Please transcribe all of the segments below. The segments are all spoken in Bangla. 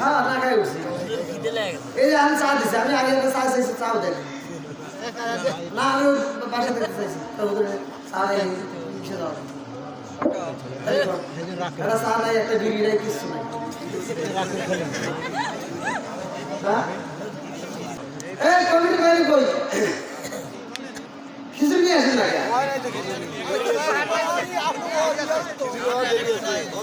হ্যাঁ না, খাই উঠছি এই যে আমি চা দিছি, আমি আগে একটা চা চাইছি, চাও দেন। না হ্যাঁ এই কমিটি বাইরে কই খিচুড়ি নিয়ে আসেন না কেন?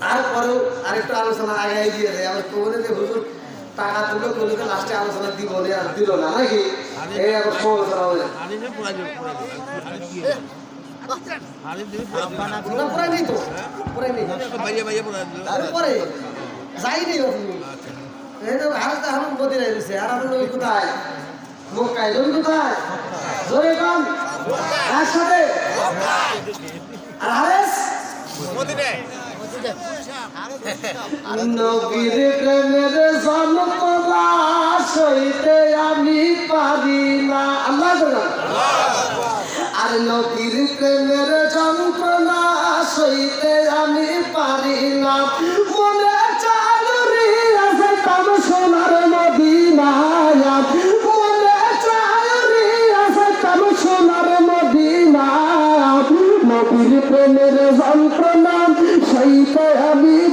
তারপরেও আরেকটু আলোচনা আগে দিয়ে দেয়। আমার কোমরে যে হুজুর টাকা তুলো তুলে লাস্টে আলোচনা দিব না আর দিল না নাকি? এই সমালোচনা তো। তো রয়েছে আর কোথায়? মক্কায়। নবী কোথায়? জোরে কম কার সাথে? আর হারেস নবীর প্রেমের জনপলা সইতে আমি পারি না আল্লাহ আর নবীর প্রেমের আমি পারি না মনে চালুরি আছে কাম সোনার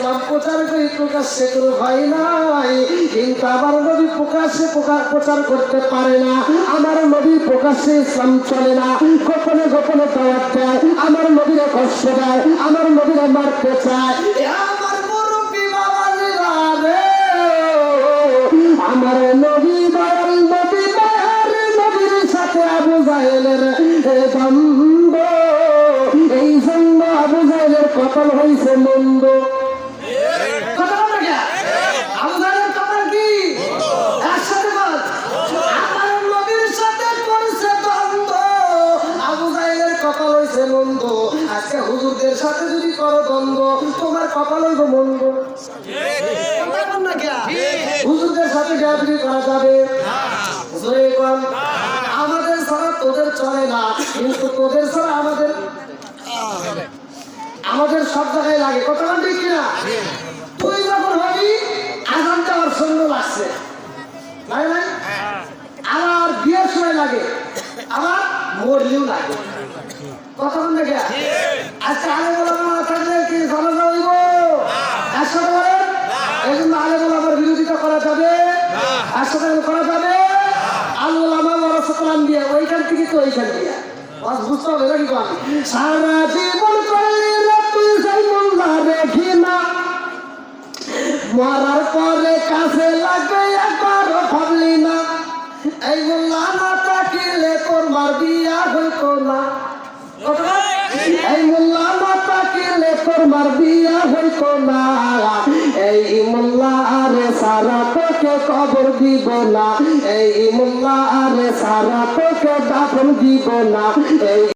ইসলাম প্রচার করি, প্রকাশ্যে কোনো ভয় নাই। কিন্তু আমার নবী প্রকাশ্যে প্রকা- প্রচার করতে পারে না। আমার নবী প্রকাশ্যে ইসলাম চলে না। গোপনে গোপনে দাওয়াত দেয়, আমার নবীরে কষ্ট দেয়, আমার নবীরে মারতে চায়। আমার নবী দয়াল নবী দয়াল নবীর সাথে আবু জাহেলের দ্বন্দ্ব। এই জন্য আবু জাহেলের কতল হয়েছে মন্দ। আজকে হুজুরদের সাথে যদি করো দ্বন্দ্ব, তোমার কপাল হইব মন্দ? হুজুরদের সাথে গাবরি করা যাবে আমাদের ছাড়া তোদের চলে না, কিন্তু তোদের ছাড়া আমাদের আমাদের সব জায়গায় লাগে। কথা বল ঠিক কিনা? তুই যখন হবি, আজানটা আমার সুন্দর লাগছে। লাগে না আমার বিয়ের সময় লাগে। আমার মরলেও লাগে। কথা বল না কে? আজকে আলে বলা থাকলে কি সমস্যা হইব? একসাথে বলেন এই জন্য আলে বলা বিরোধিতা করা যাবে। একসাথে করা যাবে। আল্লাহ আমার রসকলাম ওইখান থেকে তো ওইখান দিয়ে। বুঝতে হবে নাকি সারা জীবন করলে তুই সেই মোল্লা দেখি না। মরার পরে কাছে লাগবে একবার ভাবলি না। এই মোল্লা না তাকিলে তোর মার বিয়া মোল্লা আরে সারা তোকে কবর দিব না। এই মোল্লা আরে সারা তোকে দাফন দিব না। এই